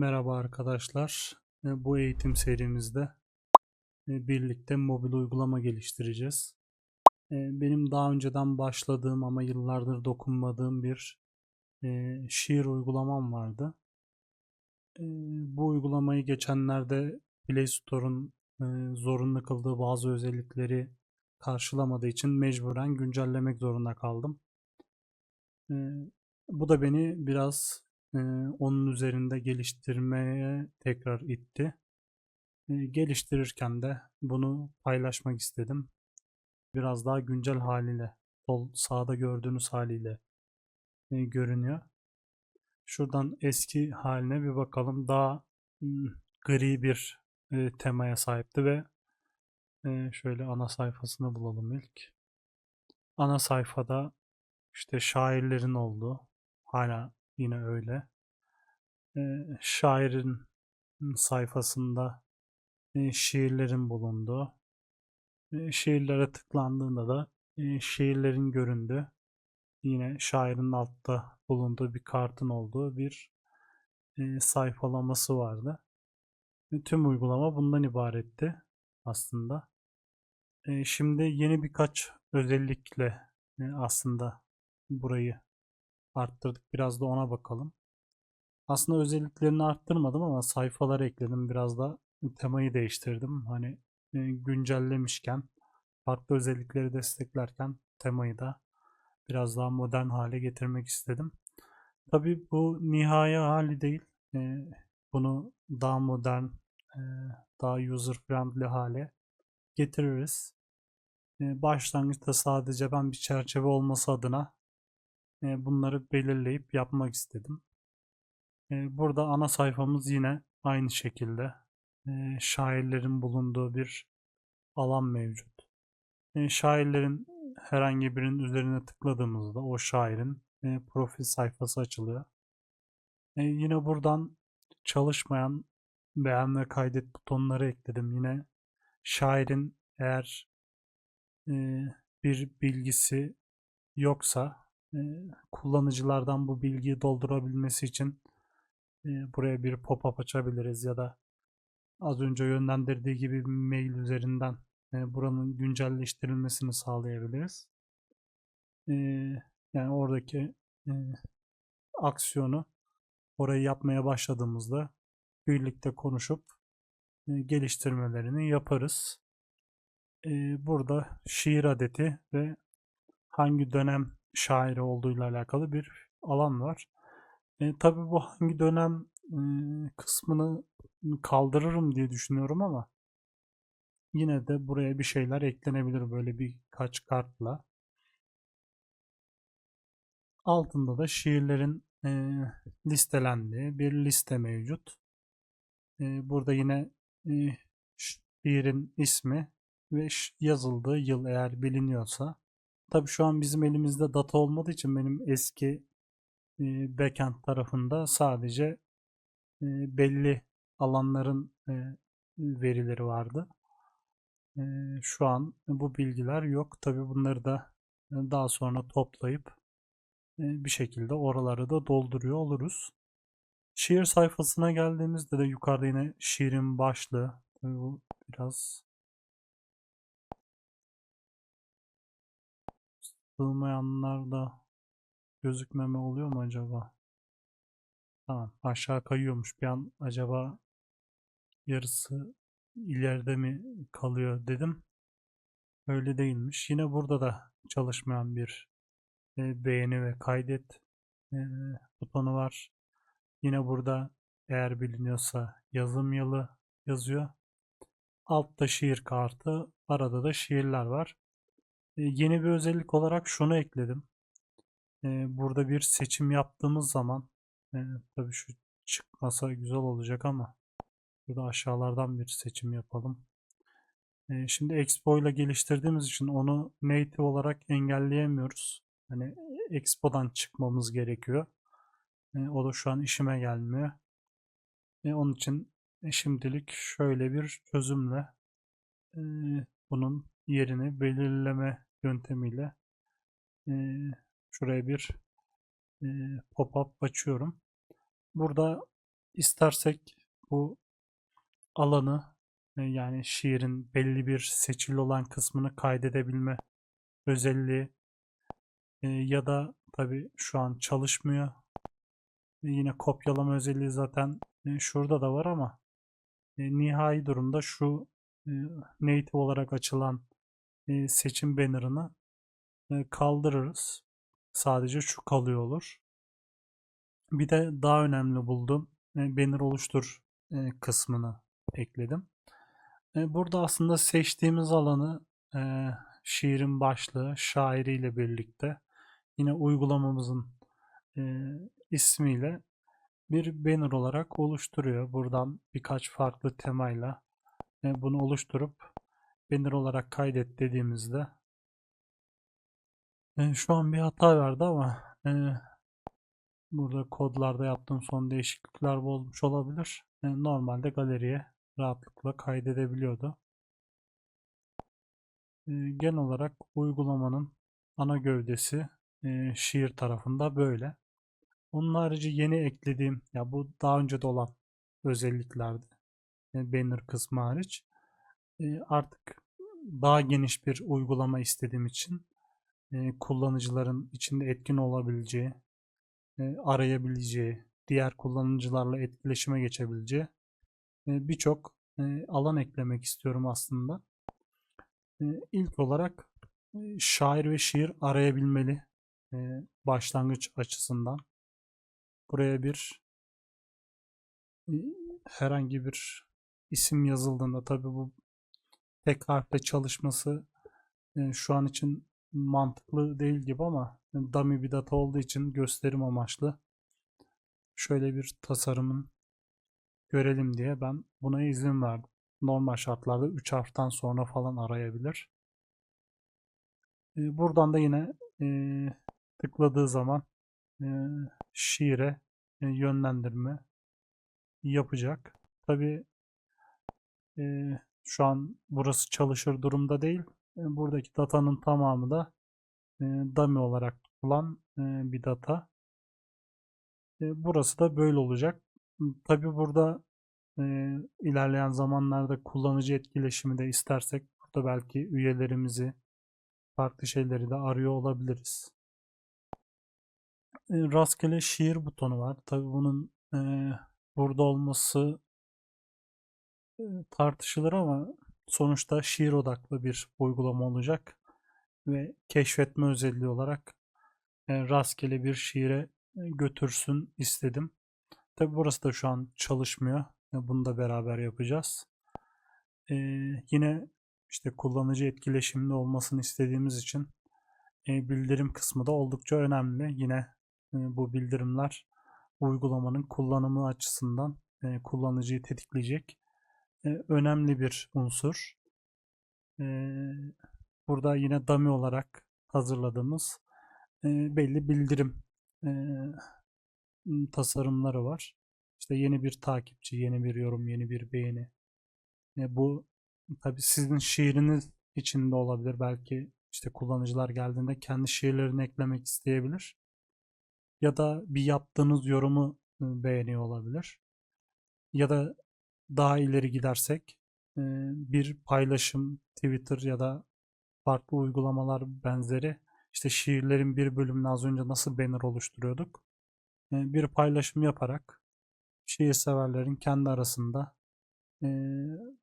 Merhaba arkadaşlar. E, Bu eğitim serimizde e, birlikte mobil uygulama geliştireceğiz. E, Benim daha önceden başladığım ama yıllardır dokunmadığım bir şiir uygulamam vardı. Bu uygulamayı geçenlerde Play Store'un zorunlu kıldığı bazı özellikleri karşılamadığı için mecburen güncellemek zorunda kaldım. Bu da beni biraz onun üzerinde geliştirmeye tekrar itti. Geliştirirken de bunu paylaşmak istedim. Biraz daha güncel haliyle, sol sağda gördüğünüz haliyle görünüyor. Şuradan eski haline bir bakalım. Daha gri bir temaya sahipti ve şöyle ana sayfasını bulalım ilk. Ana sayfada işte şairlerin olduğu, hala yine öyle. E, şairin sayfasında e, şiirlerin bulunduğu, e, şiirlere tıklandığında da e, şiirlerin göründüğü, yine şairin altta bulunduğu bir kartın olduğu bir e, sayfalaması vardı. E, tüm uygulama bundan ibaretti aslında. E, şimdi yeni birkaç özellikle e, aslında burayı arttırdık. Biraz da ona bakalım. Aslında özelliklerini arttırmadım ama sayfalar ekledim. Biraz da temayı değiştirdim. Hani e, güncellemişken farklı özellikleri desteklerken temayı da biraz daha modern hale getirmek istedim. Tabii bu nihai hali değil. E, bunu daha modern, e, daha user friendly hale getiririz. Başlangıçta sadece ben bir çerçeve olması adına bunları belirleyip yapmak istedim. E, burada ana sayfamız yine aynı şekilde e, şairlerin bulunduğu bir alan mevcut. Şairlerin herhangi birinin üzerine tıkladığımızda o şairin e, profil sayfası açılıyor. Yine buradan çalışmayan beğen ve kaydet butonları ekledim. Yine şairin eğer e, bir bilgisi yoksa kullanıcılardan bu bilgiyi doldurabilmesi için buraya bir pop-up açabiliriz ya da az önce yönlendirdiği gibi mail üzerinden buranın güncelleştirilmesini sağlayabiliriz. Yani oradaki aksiyonu orayı yapmaya başladığımızda birlikte konuşup geliştirmelerini yaparız. Burada şiir adeti ve hangi dönem şairi olduğuyla alakalı bir alan var. E, tabii bu hangi dönem e, kısmını kaldırırım diye düşünüyorum ama yine de buraya bir şeyler eklenebilir böyle birkaç kartla. Altında da şiirlerin e, listelendiği bir liste mevcut. E, burada yine e, şiirin ismi ve yazıldığı yıl eğer biliniyorsa. Tabi şu an bizim elimizde data olmadığı için benim eski e, backend tarafında sadece e, belli alanların e, verileri vardı. E, şu an bu bilgiler yok. Tabi bunları da daha sonra toplayıp bir şekilde oraları da dolduruyor oluruz. Şiir sayfasına geldiğimizde de yukarıda yine şiirin başlığı. Bu biraz sığmayanlar da gözükmeme oluyor mu acaba? Tamam aşağı kayıyormuş bir an acaba yarısı ileride mi kalıyor dedim. Öyle değilmiş. Yine burada da çalışmayan bir e, beğeni ve kaydet e, butonu var. Yine burada eğer biliniyorsa yazım yılı yazıyor. Altta şiir kartı, arada da şiirler var. E, yeni bir özellik olarak şunu ekledim. E, burada bir seçim yaptığımız zaman e, tabii şu çıkmasa güzel olacak ama burada aşağılardan bir seçim yapalım. E, şimdi Expo ile geliştirdiğimiz için onu native olarak engelleyemiyoruz. Hani Expo'dan çıkmamız gerekiyor. E, o da şu an işime gelmiyor. E, onun için e, şimdilik şöyle bir çözümle e, bunun yerini belirleme yöntemiyle e, şuraya bir e, pop-up açıyorum. Burada istersek bu alanı e, yani şiirin belli bir seçili olan kısmını kaydedebilme özelliği e, ya da tabi şu an çalışmıyor. E, Yine kopyalama özelliği zaten e, şurada da var ama e, nihai durumda şu e, native olarak açılan seçim banner'ını e, kaldırırız. Sadece şu kalıyor olur. Bir de daha önemli buldum. E, banner oluştur e, kısmını ekledim. Burada aslında seçtiğimiz alanı şiirin başlığı, şairiyle birlikte yine uygulamamızın ismiyle bir banner olarak oluşturuyor. Buradan birkaç farklı temayla bunu oluşturup banner olarak kaydet dediğimizde e, şu an bir hata verdi ama e, burada kodlarda yaptığım son değişiklikler olmuş olabilir. E, normalde galeriye rahatlıkla kaydedebiliyordu. E, genel olarak uygulamanın ana gövdesi e, şiir tarafında böyle. Onun harici yeni eklediğim, ya bu daha önce de olan özelliklerdi. E, banner kısmı hariç. Artık daha geniş bir uygulama istediğim için kullanıcıların içinde etkin olabileceği, arayabileceği, diğer kullanıcılarla etkileşime geçebileceği birçok alan eklemek istiyorum aslında. İlk olarak şair ve şiir arayabilmeli başlangıç açısından. Buraya bir herhangi bir isim yazıldığında tabi bu harfle çalışması e, şu an için mantıklı değil gibi ama dummy bir data olduğu için gösterim amaçlı şöyle bir tasarımın görelim diye ben buna izin verdim. Normal şartlarda 3 harften sonra falan arayabilir. E, buradan da yine e, tıkladığı zaman e, şiire e, yönlendirme yapacak. Tabi e, şu an burası çalışır durumda değil. E, buradaki datanın tamamı da e, dummy olarak tutulan e, bir data. Burası da böyle olacak. Tabi burada ilerleyen zamanlarda kullanıcı etkileşimi de istersek burada belki üyelerimizi farklı şeyleri de arıyor olabiliriz. Rastgele şiir butonu var. Tabi bunun burada olması tartışılır ama sonuçta şiir odaklı bir uygulama olacak ve keşfetme özelliği olarak e, rastgele bir şiire e, götürsün istedim. Tabi burası da şu an çalışmıyor. Bunu da beraber yapacağız. E, yine işte kullanıcı etkileşimli olmasını istediğimiz için bildirim kısmı da oldukça önemli. Yine bu bildirimler uygulamanın kullanımı açısından kullanıcıyı tetikleyecek önemli bir unsur. E, burada yine dummy olarak hazırladığımız e, belli bildirim e, tasarımları var. İşte yeni bir takipçi, yeni bir yorum, yeni bir beğeni. E, bu tabi sizin şiiriniz içinde olabilir. Belki işte kullanıcılar geldiğinde kendi şiirlerini eklemek isteyebilir. Ya da bir yaptığınız yorumu e, beğeniyor olabilir. Ya da daha ileri gidersek bir paylaşım Twitter ya da farklı uygulamalar benzeri işte şiirlerin bir bölümünü az önce nasıl banner oluşturuyorduk. Bir paylaşım yaparak şiir severlerin kendi arasında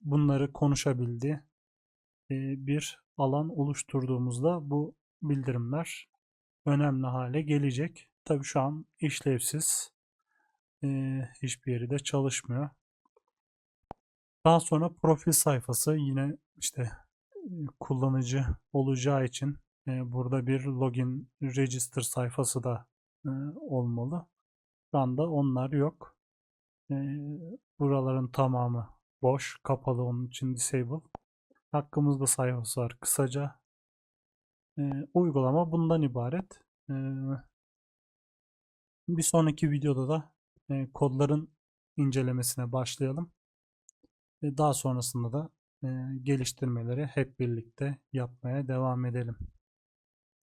bunları konuşabildiği bir alan oluşturduğumuzda bu bildirimler önemli hale gelecek. Tabi şu an işlevsiz. Hiçbir yeri de çalışmıyor. Daha sonra profil sayfası yine işte kullanıcı olacağı için burada bir login register sayfası da olmalı. Şu anda onlar yok. Buraların tamamı boş, kapalı onun için disable. Hakkımızda sayfası var. Kısaca uygulama bundan ibaret. Bir sonraki videoda da kodların incelemesine başlayalım. Daha sonrasında da geliştirmeleri hep birlikte yapmaya devam edelim.